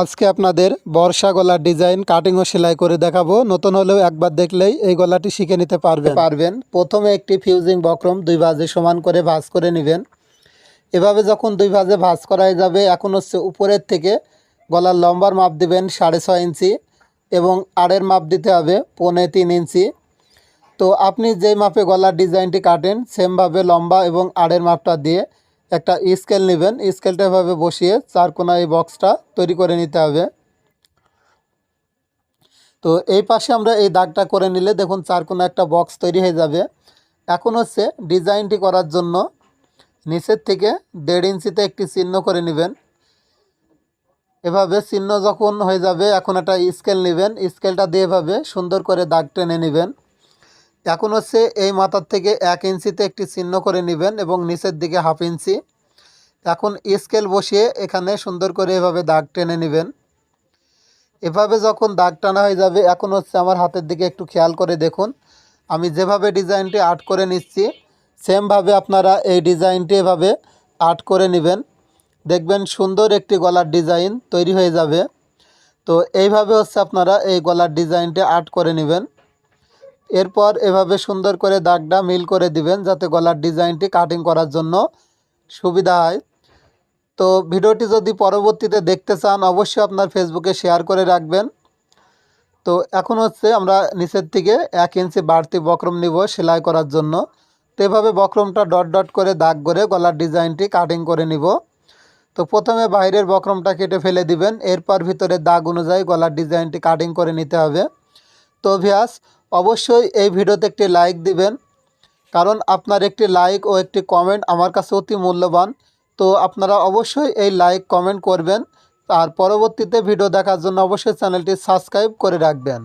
আজকে আপনাদের বর্ষা গলার ডিজাইন কাটিং ও সেলাই করে দেখাবো। নতুন হলেও একবার দেখলেই এই গলাটি শিখে নিতে পারবেন। পারবেন। প্রথমে একটি ফিউজিং বক্রম দুই ভাজে সমান করে ভাজ করে নেবেন। এভাবে যখন দুই ভাজে ভাঁজ করাই যাবে, এখন হচ্ছে উপরের থেকে গলার লম্বার মাপ দিবেন সাড়ে ছয় ইঞ্চি এবং আড়ের মাপ দিতে হবে পৌনে তিন ইঞ্চি। তো আপনি যেই মাপে গলার ডিজাইনটি কাটেন, সেমভাবে লম্বা এবং আড়ের মাপটা দিয়ে একটা স্কেল নেবেন স্কেলটা এভাবে বসিয়ে চার কোনা এই বক্সটা তৈরি করে নিতে হবে। তো এই পাশে আমরা এই দাগটা করে নিলে দেখুন চার কোনা একটা বক্স তৈরি হয়ে যাবে। এখন হচ্ছে ডিজাইনটি করার জন্য নিচের থেকে দেড় ইঞ্চিতে একটি চিহ্ন করে নেবেন। এভাবে চিহ্ন যখন হয়ে যাবে, এখন একটা স্কেল নেবেন। স্কেলটা দিয়ে এভাবে সুন্দর করে দাগ টেনে নেবেন। এখন হচ্ছে এই মাথার থেকে এক ইঞ্চিতে একটি চিহ্ন করে নেবেন এবং নিচের দিকে হাফ ইঞ্চি। এখন স্কেল বসিয়ে এখানে সুন্দর করে এভাবে দাগ টেনে নেবেন। এভাবে যখন দাগ টানা হয়ে যাবে, এখন হচ্ছে আমার হাতের দিকে একটু খেয়াল করে দেখুন। আমি যেভাবে ডিজাইনটি আর্ট করে নিচ্ছি, সেমভাবে আপনারা এই ডিজাইনটি এভাবে আর্ট করে নেবেন। দেখবেন সুন্দর একটি গলার ডিজাইন তৈরি হয়ে যাবে। তো এইভাবে হচ্ছে আপনারা এই গলার ডিজাইনটি আর্ট করে নেবেন। এরপর এভাবে সুন্দর করে দাগটা মিল করে দিবেন যাতে গলার ডিজাইনটি কাটিং করার জন্য সুবিধা হয়। তো ভিডিওটি যদি পরবর্তীতে দেখতে চান, অবশ্যই আপনার ফেসবুকে শেয়ার করে রাখবেন। তো এখন হচ্ছে আমরা নিচের থেকে এক ইঞ্চি বাড়তি বক্রম নিব সেলাই করার জন্য। তো এভাবে বক্রমটা ডট ডট করে দাগ করে গলার ডিজাইনটি কাটিং করে নিব। তো প্রথমে বাইরের বক্রমটা কেটে ফেলে দিবেন। এরপর ভিতরে দাগ অনুযায়ী গলার ডিজাইনটি কাটিং করে নিতে হবে। তো ভিয়াস অবশ্যই এই ভিডিওতে একটি লাইক দিবেন। কারণ আপনার একটি লাইক ও একটি কমেন্ট আমার কাছে অতি মূল্যবান। তো আপনারা অবশ্যই এই লাইক কমেন্ট করবেন। আর পরবর্তীতে ভিডিও দেখার জন্য অবশ্যই চ্যানেলটি সাবস্ক্রাইব করে রাখবেন।